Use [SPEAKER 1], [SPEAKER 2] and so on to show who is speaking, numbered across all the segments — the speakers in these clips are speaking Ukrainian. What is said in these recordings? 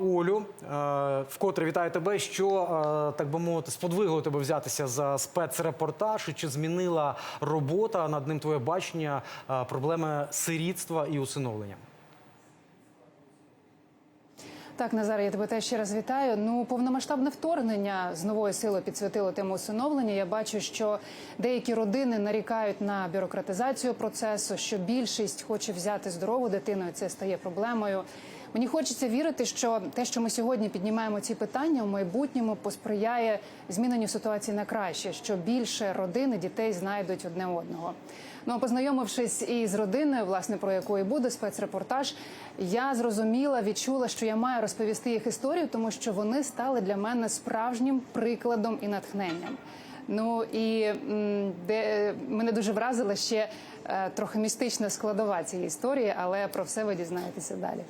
[SPEAKER 1] Олю, е, вкотре вітаю тебе. Що е, так би мовити, сподвигло тебе взятися за спецрепортаж? Чи змінила робота над ним твоє бачення е, проблеми сирітства і усиновлення?
[SPEAKER 2] Так, Назар, я тебе теж ще раз вітаю. Ну, повномасштабне вторгнення з новою силою підсвітило тему усиновлення. Я бачу, що деякі родини нарікають на бюрократизацію процесу, що більшість хоче взяти здорову дитину, і це стає проблемою. Мені хочеться вірити, що те, що ми сьогодні піднімаємо ці питання, в майбутньому посприяє зміненню ситуації на краще, що більше родин і дітей знайдуть одне одного. Ну а познайомившись із родиною, власне про яку і буде спецрепортаж, я зрозуміла, відчула, що я маю розповісти їх історію, тому що вони стали для мене справжнім прикладом і натхненням. Ну і де мене дуже вразила ще е, трохи містична складова цієї історії, але про все ви дізнаєтеся далі.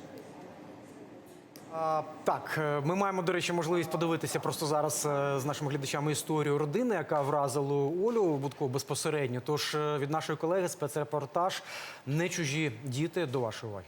[SPEAKER 1] А, Так, е, ми маємо, до речі, можливість подивитися просто зараз е, з нашими глядачами історію родини, яка вразила Олю Будко безпосередньо. Тож е, від нашої колеги спецрепортаж не чужі діти до вашої уваги.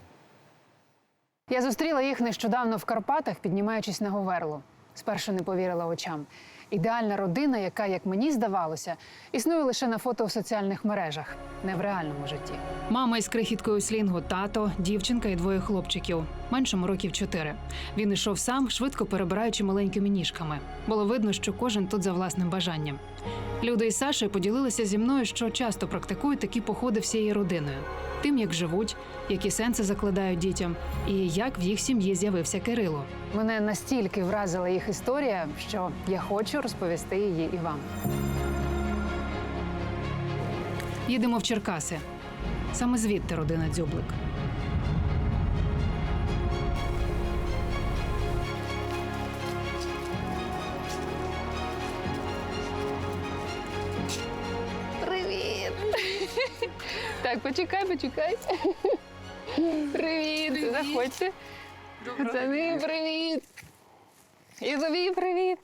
[SPEAKER 2] Я зустріла їх нещодавно в Карпатах, піднімаючись на Говерлу. Спершу не повірила очам. Ідеальна родина, яка, як мені здавалося, існує лише на фото у соціальних мережах, не в реальному житті. Мама із крихіткою слінгу, тато, дівчинка і двоє хлопчиків, меншому років чотири. Він ішов сам, швидко перебираючи маленькими ніжками. Було видно, що кожен тут за власним бажанням. Люди із Сашею поділилися зі мною, що часто практикують такі походи всією родиною, тим, як живуть, які сенси закладають дітям, і як в їх сім'ї з'явився Кирило. Мене настільки вразила їх історія, що я хочу розповісти її і вам. Їдемо в Черкаси. Саме звідти родина Дзюблик. Почекай, почекай. Привіт! Заходьте. Пацани, привіт! І тобі привіт!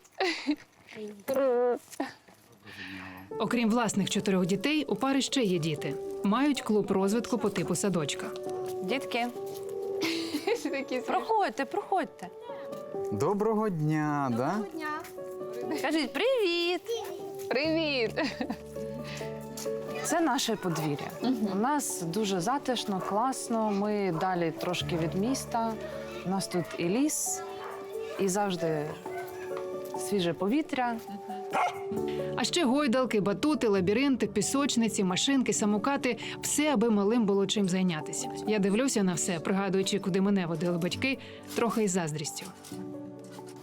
[SPEAKER 2] Окрім власних чотирьох дітей, у пари ще є діти. Мають клуб розвитку по типу садочка.
[SPEAKER 3] Дітки, проходьте, проходьте.
[SPEAKER 4] Доброго дня, да?
[SPEAKER 3] Кажіть привіт.
[SPEAKER 2] Привіт!
[SPEAKER 3] Це наше подвір'я. У нас дуже затишно, класно. Ми далі трошки від міста. У нас тут і ліс, і завжди свіже повітря.
[SPEAKER 2] А ще гойдалки, батути, лабіринти, пісочниці, машинки, самокати все, аби малим було чим зайнятися. Я дивлюся на все, пригадуючи, куди мене водили батьки, трохи із заздрістю.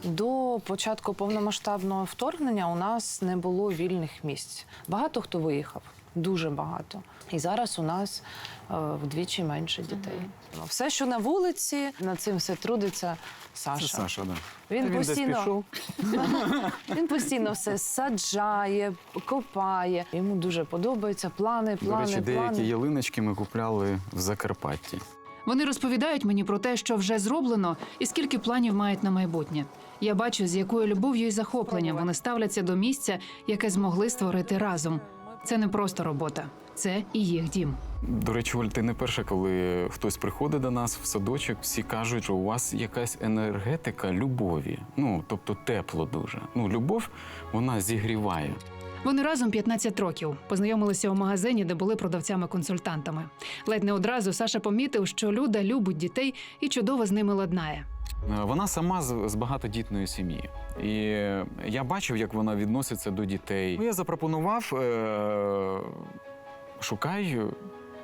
[SPEAKER 3] До початку повномасштабного вторгнення у нас не було вільних місць. Багато хто виїхав, дуже багато. І зараз у нас е, вдвічі менше дітей. Ну, Все, що на вулиці, над цим все трудиться Саша.
[SPEAKER 4] Це Саша, да.
[SPEAKER 3] Він,
[SPEAKER 4] Він
[SPEAKER 3] постійно він постійно все саджає, копає. Йому дуже подобаються плани,
[SPEAKER 4] До
[SPEAKER 3] плани,
[SPEAKER 4] речі, деякі
[SPEAKER 3] плани.
[SPEAKER 4] ялиночки ми купляли в Закарпатті.
[SPEAKER 2] Вони розповідають мені про те, що вже зроблено, і скільки планів мають на майбутнє. Я бачу, з якою любов'ю і захопленням вони ставляться до місця, яке змогли створити разом. Це не просто робота, це і їх дім.
[SPEAKER 4] До речі, Оль, ти не перша, коли хтось приходить до нас в садочок, всі кажуть, що у вас якась енергетика любові. Ну, тобто тепло дуже. Ну, любов вона зігріває.
[SPEAKER 2] Вони разом 15 років познайомилися у магазині, де були продавцями-консультантами. Ледь не одразу Саша помітив, що Люда любить дітей і чудово з ними ладнає.
[SPEAKER 4] Е, Вона сама з, багатодітної сім'ї. І я бачив, як вона відноситься до дітей. Ну, Я запропонував е- шукай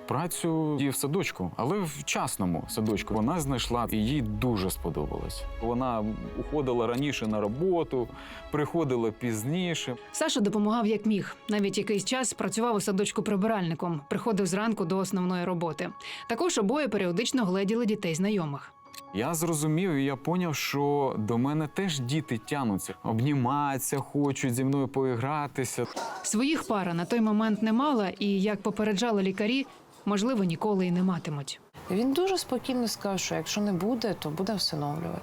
[SPEAKER 4] працю в садочку, але в частному садочку. Вона знайшла і їй дуже сподобалось. Вона уходила раніше на роботу, приходила пізніше.
[SPEAKER 2] Саша допомагав як міг. Навіть якийсь час працював у садочку прибиральником, приходив зранку до основної роботи. Також обоє періодично гледіли дітей знайомих.
[SPEAKER 4] Я зрозумів, і я поняв, що до мене теж діти тянуться, обнімаються, хочуть зі мною поігратися.
[SPEAKER 2] Своїх пара на той момент не мала, і як попереджали лікарі, можливо, ніколи і не матимуть.
[SPEAKER 3] Він дуже спокійно сказав, що якщо не буде, то буде всиновлювати.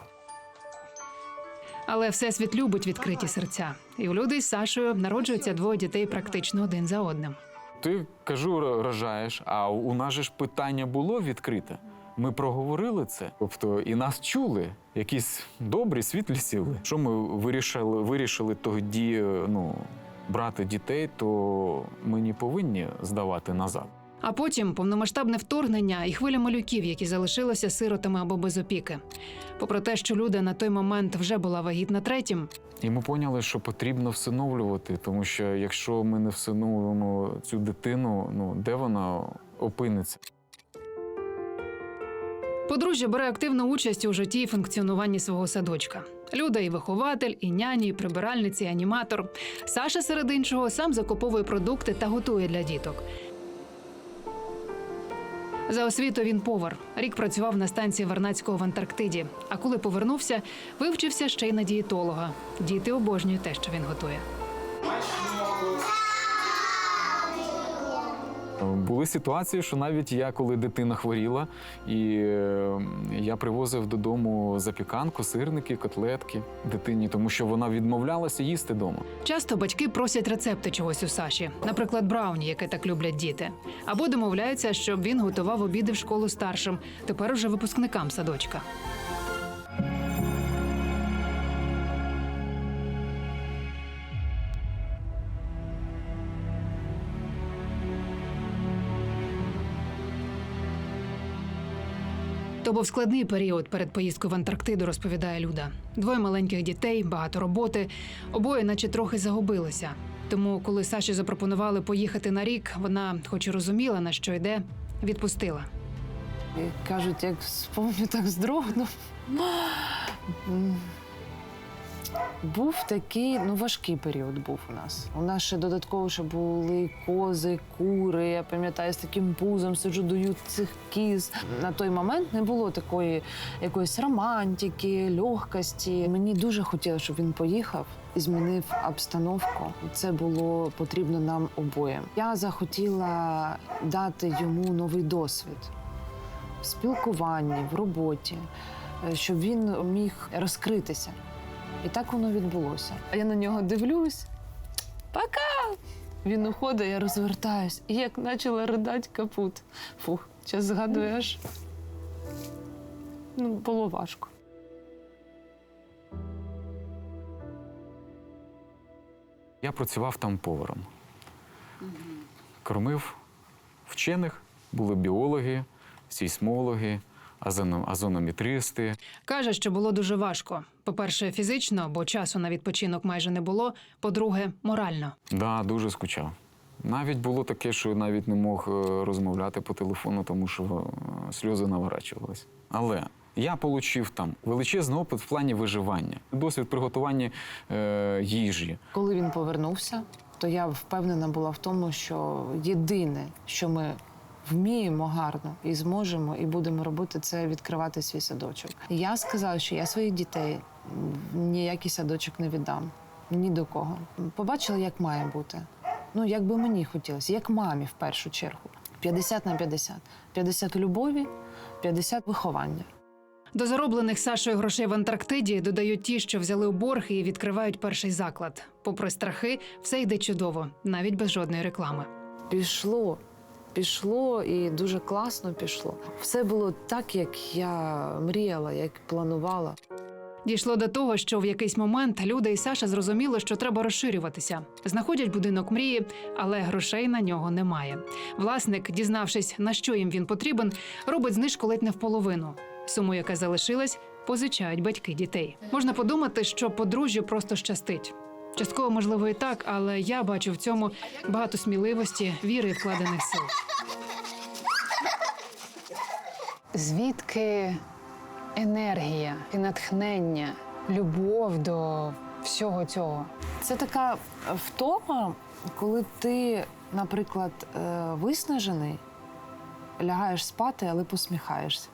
[SPEAKER 2] Але всесвіт любить відкриті серця. І у люди з Сашою народжуються двоє дітей практично один за одним.
[SPEAKER 4] Ти кажу, рожаєш, а у нас же ж питання було відкрите. Ми проговорили це, тобто і нас чули якісь добрі, світлі сили. Що ми вирішили, вирішили тоді е, ну, брати дітей, то ми не повинні здавати назад.
[SPEAKER 2] А потім повномасштабне вторгнення і хвиля малюків, які залишилися сиротами або без опіки. Попри те, що Люда на той момент вже була вагітна третім,
[SPEAKER 4] І ми поняли, що потрібно всиновлювати, тому що якщо ми не всиновлюємо цю дитину, ну де вона опиниться?
[SPEAKER 2] Подружжя бере активну участь у житті і функціонуванні свого садочка. Люда і вихователь, і няні, і прибиральниця, і аніматор. Саша серед іншого сам закуповує продукти та готує для діток. За освітою він повар. Рік працював на станції Вернацького в Антарктиді. А коли повернувся, вивчився ще й на дієтолога. Діти обожнюють те, що він готує.
[SPEAKER 4] Були ситуації, що навіть я, коли дитина хворіла, і е, я привозив додому запіканку, сирники, котлетки дитині, тому що вона відмовлялася їсти вдома.
[SPEAKER 2] Часто батьки просять рецепти чогось у Саші, наприклад, брауні, яке так люблять діти, або домовляються, щоб він готував обіди в школу старшим, тепер уже випускникам садочка. То був складний період перед поїздкою в Антарктиду, розповідає Люда. Двоє маленьких дітей, багато роботи. Обоє, наче трохи загубилися. Тому, коли Саші запропонували поїхати на рік, вона, хоч і розуміла, на що йде, відпустила.
[SPEAKER 3] І кажуть, як спомню, так здрогнув. Був такий, ну важкий період був у нас. У нас ще додатково ще були кози, кури. Я пам'ятаю, з таким пузом сиджу, даю цих кіз. На той момент не було такої якоїсь романтики, легкості. Мені дуже хотілося, щоб він поїхав і змінив обстановку. Це було потрібно нам обоєм. Я захотіла дати йому новий досвід в спілкуванні, в роботі, е, щоб він міг розкритися. І так воно відбулося. А я на нього дивлюсь. Пока! Він уходить, я розвертаюсь. І як почала ридати капут. Фух, час згадуєш. Ну, було важко.
[SPEAKER 4] Я працював там поваром. Кормив вчених, були біологи, сейсмологи, азонометристи.
[SPEAKER 2] Каже, що було дуже важко. По-перше, фізично, бо часу на відпочинок майже не було. По-друге, морально.
[SPEAKER 4] Да, дуже скучав. Навіть було таке, що навіть не мог е, розмовляти по телефону, тому що е, сльози наворачувалися. Але я отримав там величезний опит в плані виживання, досвід приготування е, їжі.
[SPEAKER 3] Коли він повернувся, то я впевнена була в тому, що єдине, що ми вміємо гарно і зможемо, і будемо робити, це відкривати свій садочок. Я сказала, що я своїх дітей ніякий садочок не віддам ні до кого. Побачила, як має бути. Ну, як би мені хотілося, як мамі в першу чергу. 50 на 50. 50 любові, 50 виховання.
[SPEAKER 2] До зароблених Сашою грошей в Антарктиді додають ті, що взяли у борг і відкривають перший заклад. Попри страхи, все йде чудово, навіть без жодної реклами.
[SPEAKER 3] Пішло, пішло і дуже класно пішло. Все було так, як я мріяла, як планувала.
[SPEAKER 2] Дійшло до того, що в якийсь момент Люда і Саша зрозуміли, що треба розширюватися. Знаходять будинок мрії, але грошей на нього немає. Власник, дізнавшись, на що їм він потрібен, робить знижку ледь не в половину. Суму, яка залишилась, позичають батьки дітей. Можна подумати, що подружжю просто щастить. Частково, можливо, і так, але я бачу в цьому багато сміливості, віри і вкладених сил. Звідки енергія і натхнення, любов до всього цього?
[SPEAKER 3] Це така втома, коли ти, наприклад, е, виснажений, лягаєш спати, але посміхаєшся.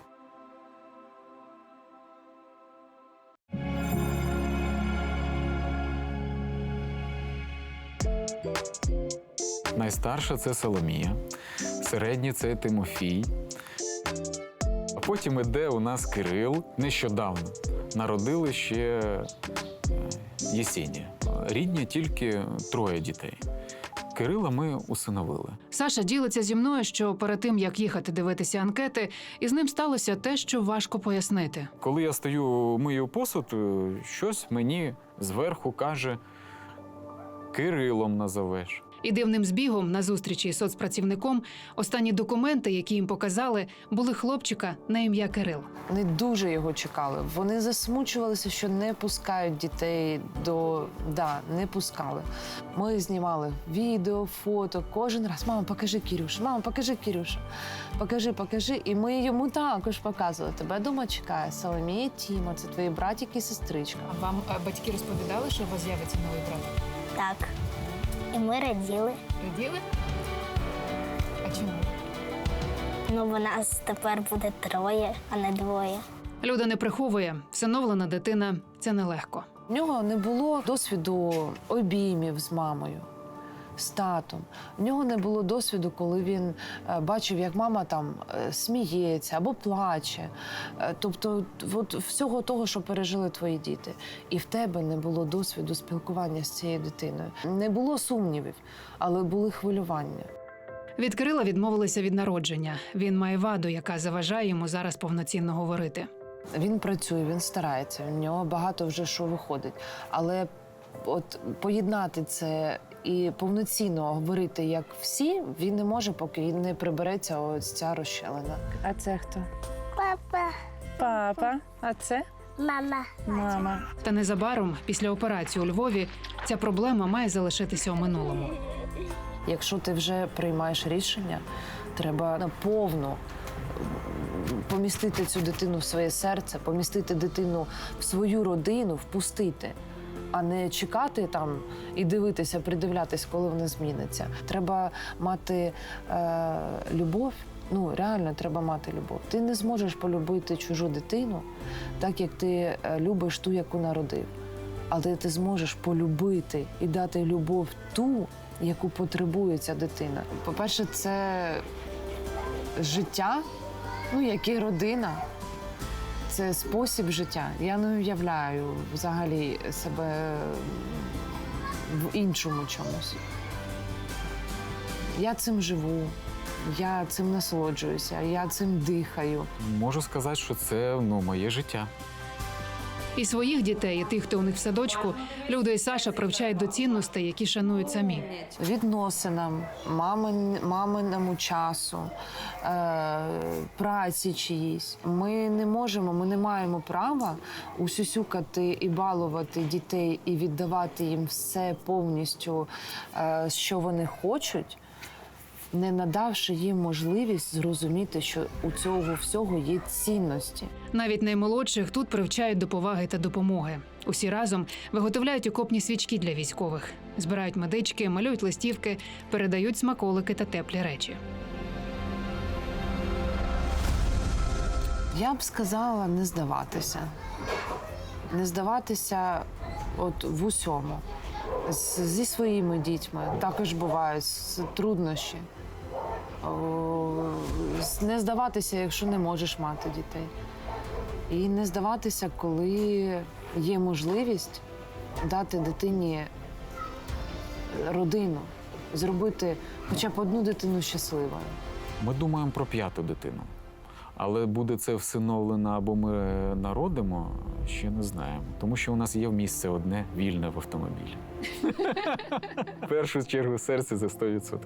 [SPEAKER 4] Найстарша це Соломія, середній це Тимофій. А потім іде у нас Кирил. Нещодавно народили ще е, Єсенія. Рідні тільки троє дітей: Кирила ми усиновили.
[SPEAKER 2] Саша ділиться зі мною, що перед тим як їхати дивитися анкети, із ним сталося те, що важко пояснити.
[SPEAKER 4] Коли я стою, мию посуд, е, щось мені зверху каже: Кирилом назовеш.
[SPEAKER 2] І дивним збігом на зустрічі із соцпрацівником останні документи, які їм показали, були хлопчика на ім'я Кирил.
[SPEAKER 3] Вони дуже його чекали. Вони засмучувалися, що не пускають дітей до да, не пускали. Ми знімали відео, фото кожен раз. Мама, покажи Кірюш, мама, покажи Кірюш. Покажи, покажи. І ми йому також показували. Тебе дома чекає Соломія Тіма, це твої братик і сестричка.
[SPEAKER 2] А вам батьки розповідали, що у вас з'явиться новий брат?
[SPEAKER 5] Так. І ми раділи.
[SPEAKER 2] Раділи? А чому?
[SPEAKER 5] Ну, бо нас тепер буде троє, а не двоє.
[SPEAKER 2] Люда не приховує, всиновлена дитина це нелегко.
[SPEAKER 3] В нього не було досвіду обіймів з мамою, з татом. В нього не було досвіду, коли він е, бачив, як мама там е, сміється або плаче. Е, Тобто, от всього того, що пережили твої діти. І в тебе не було досвіду спілкування з цією дитиною. Не було сумнівів, але були хвилювання.
[SPEAKER 2] Від Кирила відмовилися від народження. Він має ваду, яка заважає йому зараз повноцінно говорити.
[SPEAKER 3] Він працює, він старається, в нього багато вже що виходить. Але от поєднати це і повноцінно говорити як всі, він не може, поки не прибереться ось ця розщелина.
[SPEAKER 6] А це хто?
[SPEAKER 5] Папа,
[SPEAKER 6] Папа. А це
[SPEAKER 5] мама.
[SPEAKER 6] мама.
[SPEAKER 2] Та незабаром, після операції у Львові, ця проблема має залишитися у минулому.
[SPEAKER 3] Якщо ти вже приймаєш рішення, треба наповну помістити цю дитину в своє серце, помістити дитину в свою родину, впустити, а не чекати там і дивитися, придивлятись, коли вона зміниться. Треба мати е, любов. Ну, реально треба мати любов. Ти не зможеш полюбити чужу дитину, так як ти е, любиш ту, яку народив. Але ти зможеш полюбити і дати любов ту, яку потребує ця дитина. По-перше, це життя, ну як і родина. Це спосіб життя. Я не уявляю взагалі себе в іншому чомусь. Я цим живу, я цим насолоджуюся, я цим дихаю.
[SPEAKER 4] Можу сказати, що це ну, моє життя.
[SPEAKER 2] І своїх дітей, і тих, хто у них в садочку, Люда і Саша привчають до цінностей, які шанують самі.
[SPEAKER 3] відносинам, мамин, маминому часу, е, праці чиїсь. Ми не можемо, ми не маємо права усюсюкати і балувати дітей і віддавати їм все повністю, е, що вони хочуть. Не надавши їм можливість зрозуміти, що у цього всього є цінності.
[SPEAKER 2] Навіть наймолодших тут привчають до поваги та допомоги. Усі разом виготовляють окопні свічки для військових, збирають медички, малюють листівки, передають смаколики та теплі речі.
[SPEAKER 3] Я б сказала не здаватися. Не здаватися от в усьому. Зі своїми дітьми також бувають труднощі. Не здаватися, якщо не можеш мати дітей. І не здаватися, коли є можливість дати дитині родину, зробити хоча б одну дитину щасливою.
[SPEAKER 4] Ми думаємо про п'яту дитину. Але буде це всиновлено або ми народимо, ще не знаємо. Тому що у нас є місце одне вільне в автомобілі. В першу чергу серце за 100%.